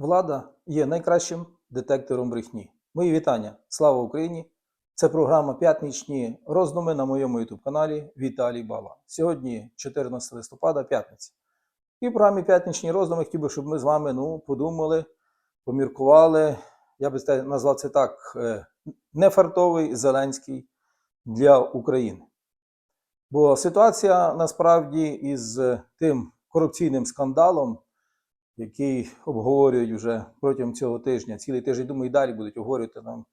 Влада є найкращим детектором брехні. Мої вітання. Слава Україні! Це програма П'ятничні роздуми на моєму youtube каналі Віталій Бала. Сьогодні 14 листопада, п'ятниця. І в програмі П'ятничні роздуми хотів би, щоб ми з вами ну, подумали, поміркували. Я би назвав це так: е, нефартовий Зеленський для України. Бо ситуація насправді із тим корупційним скандалом, який обговорюють вже протягом цього тижня, цілий тиждень, думаю, і далі будуть обговорювати нам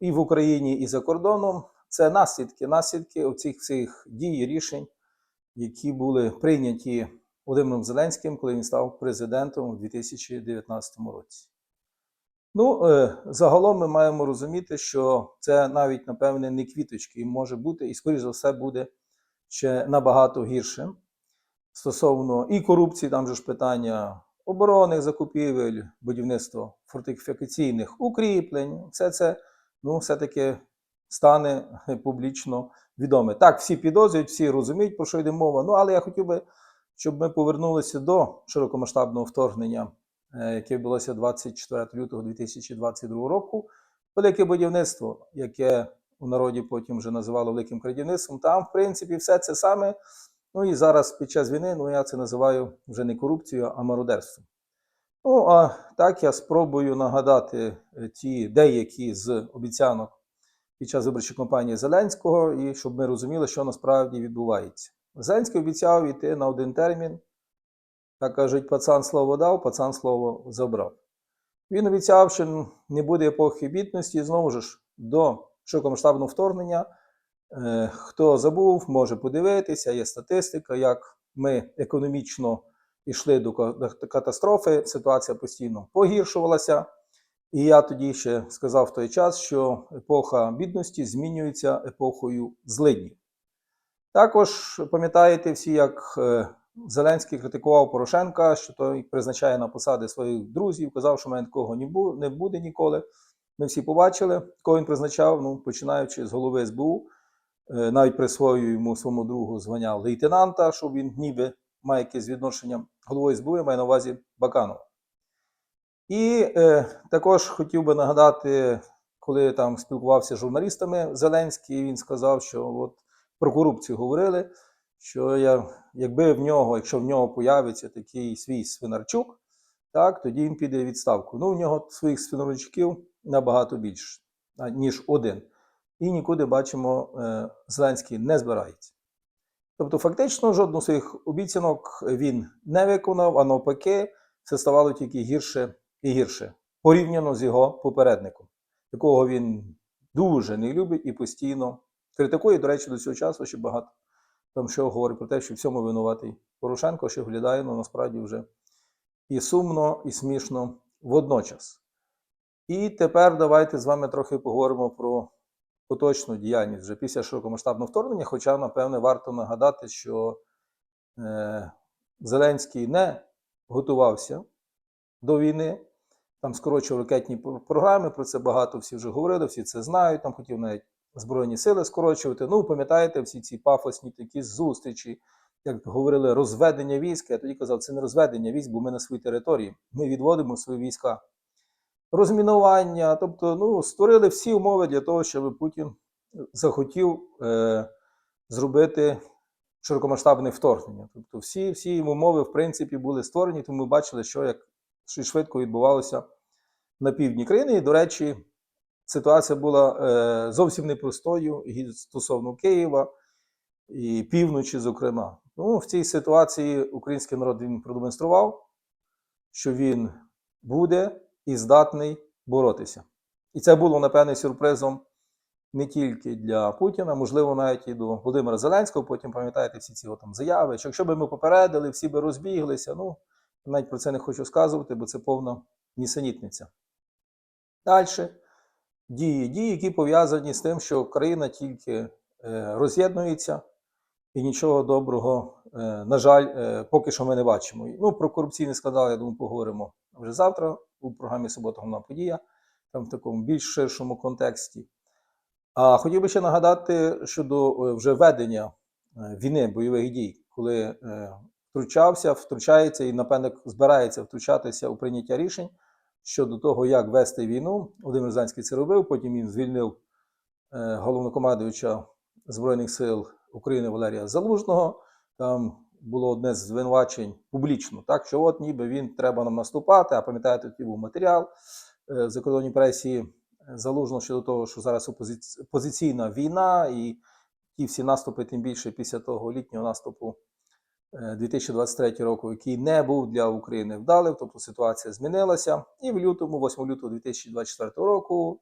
і в Україні, і за кордоном. Це наслідки, наслідки оцих всіх дій і рішень, які були прийняті Володимиром Зеленським, коли він став президентом у 2019 році. Ну, е, загалом ми маємо розуміти, що це навіть, напевне, не квіточки, і може бути, і, скоріш за все, буде ще набагато гірше. Стосовно і корупції, там же ж питання оборонних закупівель, будівництво фортифікаційних укріплень, все це ну, все-таки стане публічно відоме. Так, всі підозрюють, всі розуміють, про що йде мова. Ну, але я хотів би, щоб ми повернулися до широкомасштабного вторгнення, е, яке відбулося 24 лютого 2022 року. Велике будівництво, яке у народі потім вже називало великим крадівництвом. Там, в принципі, все це саме. Ну і зараз під час війни, ну я це називаю вже не корупцією, а мародерством. Ну, а так я спробую нагадати е, ті деякі з обіцянок під час виборчої кампанії Зеленського, і щоб ми розуміли, що насправді відбувається. Зеленський обіцяв йти на один термін. Так кажуть, пацан слово дав, пацан слово забрав. Він обіцяв, що не буде епохи бідності, знову ж до широкомасштабного вторгнення. Е, Хто забув, може подивитися, є статистика, як ми економічно йшли до катастрофи, ситуація постійно погіршувалася. І я тоді ще сказав в той час, що епоха бідності змінюється епохою злиднів. Також пам'ятаєте всі, як е, Зеленський критикував Порошенка, що той призначає на посади своїх друзів, казав, що в мене такого не буде ніколи. Ми всі побачили, кого він призначав, ну, починаючи з голови СБУ, навіть присвоює йому своєму другу звання лейтенанта, щоб він ніби має якесь відношення головою СБУ, я маю на увазі Баканова. І е, також хотів би нагадати, коли там спілкувався з журналістами Зеленський, він сказав, що от про корупцію говорили, що я, якби в нього, якщо в нього появиться такий свій свинарчук, так, тоді він піде відставку. Ну, в нього своїх свинарчуків набагато більше, ніж один. І нікуди бачимо, е, Зеленський не збирається. Тобто, фактично, жодну з своїх обіцянок він не виконав, а навпаки, все ставало тільки гірше і гірше порівняно з його попередником, якого він дуже не любить і постійно критикує. До речі, до цього часу ще багато там що говорить про те, що в цьому винуватий Порошенко, що виглядає ну, насправді вже і сумно, і смішно водночас. І тепер давайте з вами трохи поговоримо про поточну діяльність вже після широкомасштабного вторгнення. Хоча, напевне, варто нагадати, що е, Зеленський не готувався до війни, там скорочував ракетні програми, про це багато всі вже говорили, всі це знають. Там хотів навіть Збройні сили скорочувати. Ну, пам'ятаєте, всі ці пафосні такі зустрічі, як говорили, розведення військ. Я тоді казав, це не розведення військ, бо ми на своїй території. Ми відводимо свої війська. Розмінування, тобто, ну, створили всі умови для того, щоб Путін захотів е, зробити широкомасштабне вторгнення. Тобто, всі, всі умови, в принципі, були створені, тому ми бачили, що як що швидко відбувалося на півдні країни. І, до речі, ситуація була е, зовсім непростою стосовно Києва і півночі, зокрема. Ну, в цій ситуації український народ він продемонстрував, що він буде і здатний боротися. І це було, напевне, сюрпризом не тільки для Путіна, можливо, навіть і до Володимира Зеленського. Потім пам'ятаєте всі ці його там заяви. Що якщо б ми попередили, всі би розбіглися. Ну, навіть про це не хочу сказувати, бо це повна нісенітниця. Далі дії, дії, які пов'язані з тим, що країна тільки е, роз'єднується, і нічого доброго, е, на жаль, е, поки що ми не бачимо. Ну, про корупційний скандал, я думаю, поговоримо вже завтра у програмі Субота головна подія, там в такому більш ширшому контексті. А хотів би ще нагадати щодо е, вже ведення е, війни, бойових дій, коли е, втручався, втручається і, напевне, збирається втручатися у прийняття рішень щодо того, як вести війну. Володимир Зеленський це робив. Потім він звільнив головнокомандуюча Збройних сил України Валерія Залужного. Там було одне з звинувачень публічно, так що от ніби він треба нам наступати. А пам'ятаєте, тоді був матеріал е, в закордонній пресі залужно щодо того, що зараз опозиці- опозиційна війна, і ті всі наступи, тим більше після того літнього наступу е, 2023 року, який не був для України вдалим, тобто ситуація змінилася. І в лютому, 8 лютого 2024 року,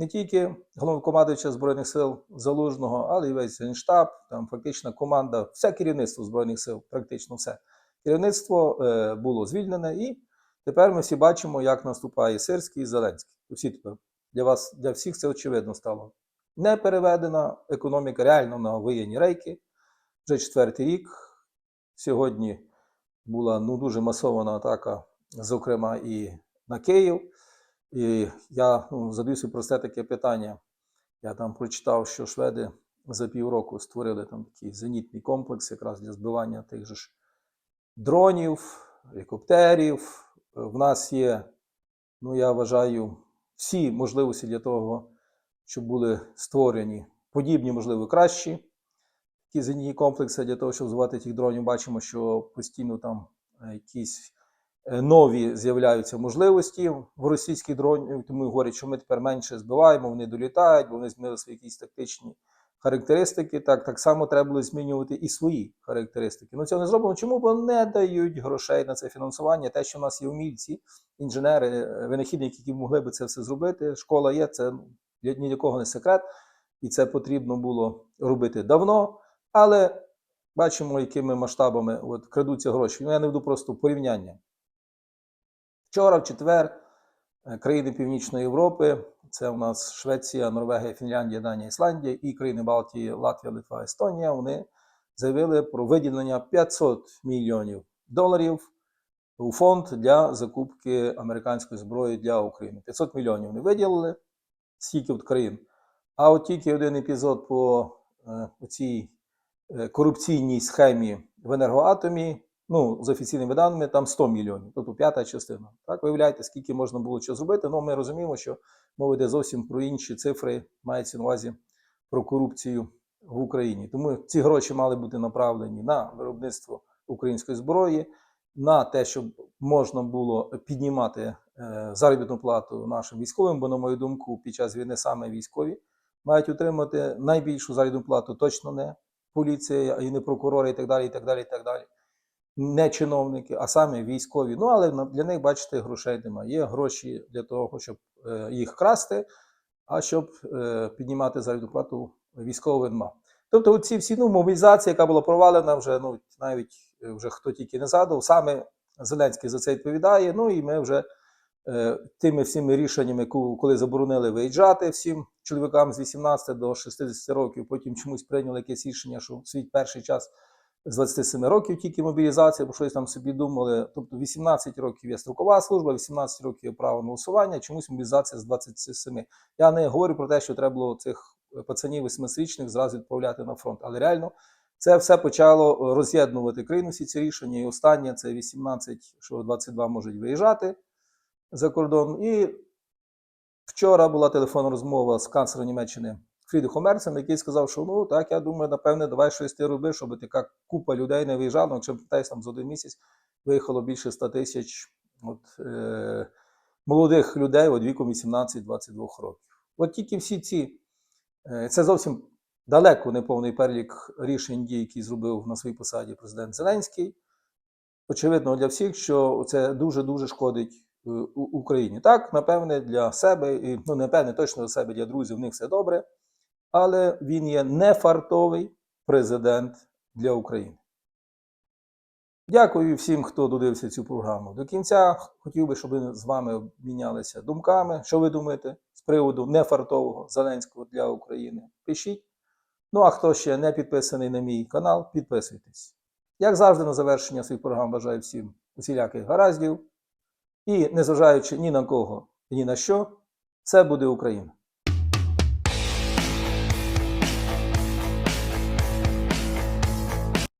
не тільки головнокомандуюча Збройних сил Залужного, але й весь Генштаб, там фактично команда, все керівництво Збройних сил, практично все. Керівництво е, було звільнене, і тепер ми всі бачимо, як наступає Сирський і Зеленський. Усі тепер для вас, для всіх це очевидно стало. Не переведена економіка реально на воєнні рейки. Вже четвертий рік. Сьогодні була ну, дуже масована атака, зокрема, і на Київ. І я ну, задаю собі просте таке питання. Я там прочитав, що шведи за півроку створили там такий зенітний комплекс якраз для збивання тих же ж дронів, гелікоптерів. В нас є, ну я вважаю, всі можливості для того, щоб були створені подібні, можливо, кращі ті зенітні комплекси для того, щоб звати тих дронів. Бачимо, що постійно там е, якісь нові з'являються можливості в російських дронів. Тому говорять, що ми тепер менше збиваємо, вони долітають, бо вони змінили свої якісь тактичні характеристики. Так, так само треба було змінювати і свої характеристики. Ну цього не зробимо. Чому? Бо не дають грошей на це фінансування. Те, що в нас є умільці, інженери, е, винахідники, які могли би це все зробити. Школа є, це ну, ні для кого не секрет, і це потрібно було робити давно. Але бачимо, якими масштабами от, крадуться гроші. Ну, я не веду просто порівняння. Вчора, в четвер, е, країни Північної Європи, це у нас Швеція, Норвегія, Фінляндія, Данія, Ісландія і країни Балтії, Латвія, Литва, Естонія, вони заявили про виділення 500 мільйонів доларів у фонд для закупки американської зброї для України. 500 мільйонів вони виділили, скільки от країн. А от тільки один епізод по е, цій е, корупційній схемі в енергоатомі, ну, з офіційними даними, там 100 мільйонів, тобто п'ята частина. Так, виявляєте, скільки можна було що зробити. Ну, ми розуміємо, що мова йде зовсім про інші цифри, мається на увазі про корупцію в Україні. Тому ці гроші мали бути направлені на виробництво української зброї, на те, щоб можна було піднімати е, заробітну плату нашим військовим, бо, на мою думку, під час війни саме військові мають отримати найбільшу заробітну плату, точно не поліція, і не прокурори, і так далі, і так далі, і так далі. Не чиновники, а саме військові. Ну, але для них, бачите, грошей немає. Є гроші для того, щоб е, їх красти, а щоб е, піднімати заробітну плату військовим нема. Тобто, ці всі ну, мобілізація, яка була провалена, вже ну навіть е, вже хто тільки не задав, саме Зеленський за це відповідає. Ну і ми вже е, тими всіми рішеннями, коли заборонили виїжджати всім чоловікам з 18 до 60 років, потім чомусь прийняли якесь рішення, що свій перший час з 27 років тільки мобілізація, бо щось там собі думали. Тобто 18 років є строкова служба, 18 років є право на голосування, чомусь мобілізація з 27. Я не говорю про те, що треба було цих пацанів 18-річних зразу відправляти на фронт, але реально. Це все почало роз'єднувати країну, всі ці рішення. І останнє це 18, що 22 можуть виїжджати за кордон. І вчора була телефонна розмова з канцлером Німеччини Фрідрихом Мерцем, який сказав, що ну так, я думаю, напевне, давай щось ти роби, щоб така купа людей не виїжджала. Ну, Якщо пам'ятаєш, там за один місяць виїхало більше 100 тисяч от, е, молодих людей от віком 18-22 років. От тільки всі ці, е, це зовсім далеко не повний перелік рішень дій, які зробив на своїй посаді президент Зеленський. Очевидно для всіх, що це дуже-дуже шкодить е, Україні. Так, напевне, для себе, і ну, напевне, точно для себе, для друзів, в них все добре. Але він є не фартовий президент для України. Дякую всім, хто додивився цю програму до кінця. Хотів би, щоб ви з вами обмінялися думками. Що ви думаєте з приводу нефартового Зеленського для України? Пишіть. Ну а хто ще не підписаний на мій канал, підписуйтесь. Як завжди, на завершення своїх програм бажаю всім усіляких гараздів. І незважаючи ні на кого ні на що, це буде Україна.